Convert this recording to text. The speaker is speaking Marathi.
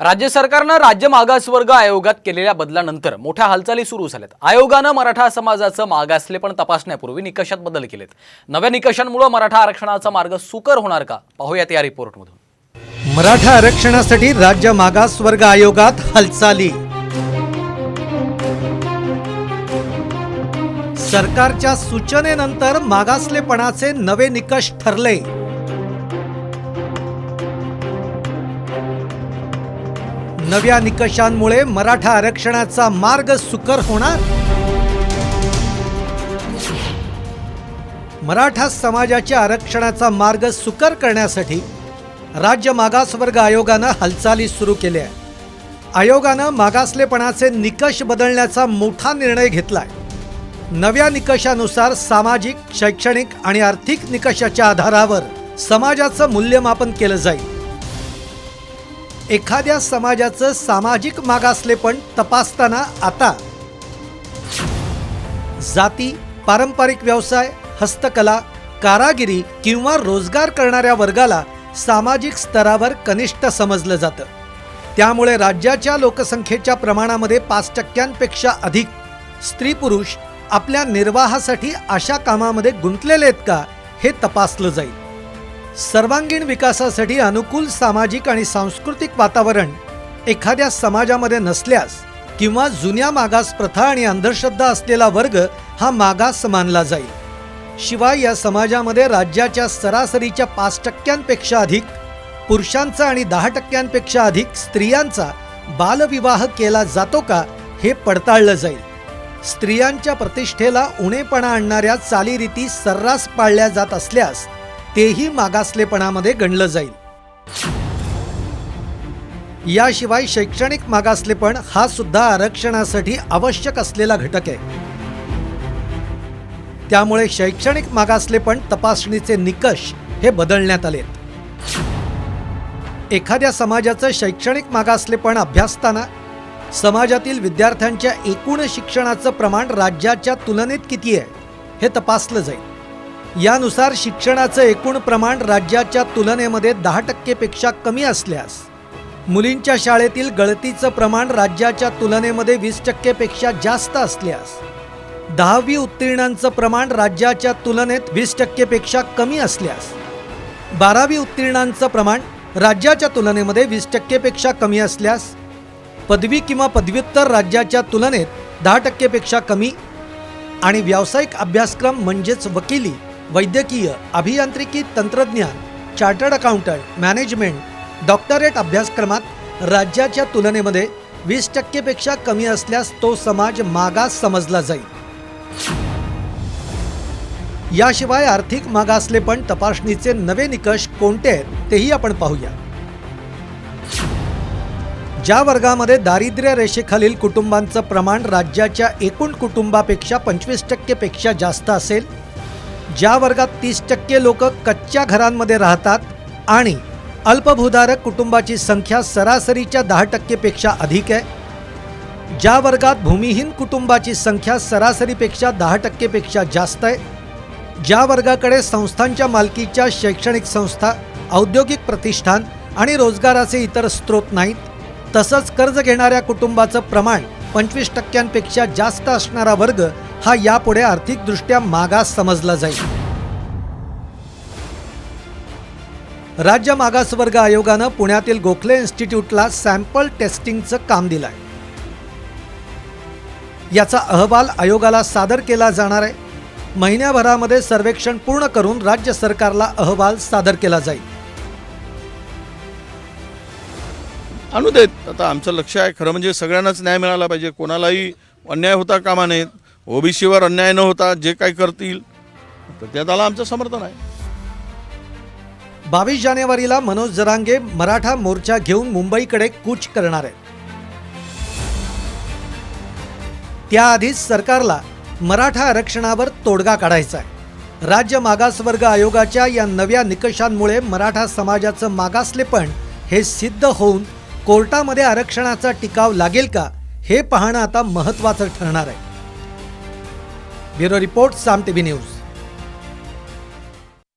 राज्य सरकारनं राज्य मागासवर्ग आयोगात केलेल्या बदलानंतर मोठ्या हालचाली सुरू झाल्यात. आयोगानं मराठा समाजाचं मागासलेपण तपासण्यापूर्वी निकषात बदल केलेत. नव्या निकषांमुळे मराठा आरक्षणाचा मार्ग सुकर होणार का? पाहूयात या रिपोर्टमधून. मराठा आरक्षणासाठी राज्य मागासवर्ग आयोगात हालचाली. सरकारच्या सूचनेनंतर मागासलेपणाचे नवे निकष ठरले. नव्या निकषांमुळे मराठा आरक्षणाचा मार्ग सुकर होणार? मराठा समाजाच्या आरक्षणाचा मार्ग सुकर करण्यासाठी राज्य मागासवर्ग आयोगानं हालचाली सुरू केल्या आहे आयोगानं मागासलेपणाचे निकष बदलण्याचा मोठा निर्णय घेतलाय. नव्या निकषानुसार सामाजिक शैक्षणिक आणि आर्थिक निकषाच्या आधारावर समाजाचं मूल्यमापन केलं जाईल. एखाद्या समाजाचं सामाजिक मागासलेपण तपासताना आता. जाती पारंपरिक व्यवसाय हस्तकला कारागिरी किंवा रोजगार करणाऱ्या वर्गाला सामाजिक स्तरावर कनिष्ठ समजलं जातं. त्यामुळे राज्याच्या लोकसंख्येच्या प्रमाणामध्ये पाच टक्क्यांपेक्षा अधिक स्त्री पुरुष आपल्या निर्वाहासाठी अशा कामामध्ये गुंतलेले आहेत का हे तपासलं जाईल. सर्वांगीण विकासासाठी अनुकूल सामाजिक आणि सांस्कृतिक वातावरण एखाद्या समाजामध्ये नसल्यास किंवा जुन्या मागास प्रथा आणि अंधश्रद्धा असलेला वर्ग हा मागास मानला जाईल. शिवाय या समाजामध्ये राज्याच्या सरासरीच्या पाच टक्क्यांपेक्षा अधिक पुरुषांचा आणि दहा टक्क्यांपेक्षा अधिक स्त्रियांचा बालविवाह केला जातो का हे पडताळलं जाईल. स्त्रियांच्या प्रतिष्ठेला उणेपणा आणणाऱ्या चालीरीती सर्रास पाळल्या जात असल्यास तेही मागासलेपणामध्ये गणलं जाईल. याशिवाय शैक्षणिक मागासलेपण हा सुद्धा आरक्षणासाठी आवश्यक असलेला घटक आहे. त्यामुळे शैक्षणिक मागासलेपण तपासणीचे निकष हे बदलण्यात आलेत. एखाद्या समाजाचं शैक्षणिक मागासलेपण अभ्यासताना समाजातील विद्यार्थ्यांच्या एकूण शिक्षणाचं प्रमाण राज्याच्या तुलनेत किती आहे हे तपासलं जाईल. यानुसार शिक्षणाचं एकूण प्रमाण राज्याच्या तुलनेमध्ये दहा टक्केपेक्षा कमी असल्यास मुलींच्या शाळेतील गळतीचं प्रमाण राज्याच्या तुलनेमध्ये वीस टक्केपेक्षा जास्त असल्यास दहावी उत्तीर्णांचं प्रमाण राज्याच्या तुलनेत वीस टक्केपेक्षा कमी असल्यास बारावी उत्तीर्णांचं प्रमाण राज्याच्या तुलनेमध्ये वीस टक्केपेक्षा कमी असल्यास पदवी किंवा पदव्युत्तर राज्याच्या तुलनेत दहा टक्केपेक्षा कमी आणि व्यावसायिक अभ्यासक्रम म्हणजेच वकिली वैद्यकीय अभियांत्रिकी तंत्रज्ञान चार्टर्ड अकाउंटंट मॅनेजमेंट डॉक्टरेट अभ्यासक्रमात राज्याच्या तुलनेमध्ये वीस टक्केपेक्षा कमी असल्यास तो समाज मागास समजला जाईल. याशिवाय आर्थिक मागासले पण तपासणीचे नवे निकष कोणते आहेत तेही आपण पाहूया. ज्या वर्गामध्ये दारिद्र्य रेषेखालील कुटुंबांचं प्रमाण राज्याच्या एकूण कुटुंबापेक्षा पंचवीस टक्केपेक्षा जास्त असेल ज्या वर्गात तीस टक्के लोक कच्च्या घरांमध्ये राहतात आणि अल्पभूधारक कुटुंबाची संख्या सरासरीच्या दहा टक्केपेक्षा अधिक आहे ज्या वर्गात भूमिहीन कुटुंबाची संख्या सरासरीपेक्षा दहा टक्केपेक्षा जास्त आहे ज्या वर्गाकडे संस्थांच्या मालकीच्या शैक्षणिक संस्था औद्योगिक प्रतिष्ठान आणि रोजगाराचे इतर स्रोत नाहीत तसंच कर्ज घेणाऱ्या कुटुंबाचं प्रमाण पंचवीस टक्क्यांपेक्षा जास्त असणारा वर्ग हा यापुढे आर्थिकदृष्ट्या मागास समजला जाईल. राज्य मागासवर्ग आयोगानं पुण्यातील गोखले इन्स्टिट्यूटला सॅम्पल टेस्टिंगचं काम दिलं आहे याचा अहवाल आयोगाला सादर केला जाणार आहे. महिन्याभरामध्ये सर्वेक्षण पूर्ण करून राज्य सरकारला अहवाल सादर केला जाईल. आणू देत आता आमचं लक्ष आहे खरं म्हणजे सगळ्यांनाच न्याय मिळाला पाहिजे. कोणालाही अन्याय होता कामा नयेत. ओबीसीवर अन्याय न होता जे काही करतील तर त्या त्याला आमचं समर्थन आहे. बावीस जानेवारीला मनोज जरांगे मराठा मोर्चा घेऊन मुंबईकडे कूच करणार आहेत. त्याआधीच सरकारला मराठा आरक्षणावर तोडगा काढायचा आहे. राज्य मागासवर्ग आयोगाच्या या नव्या निकषांमुळे मराठा समाजाचं मागासलेपण हे सिद्ध होऊन कोर्टामध्ये आरक्षणाचा टिकाव लागेल का हे पाहणं आता महत्त्वाचं ठरणार आहे. Bureau report Saam TV news.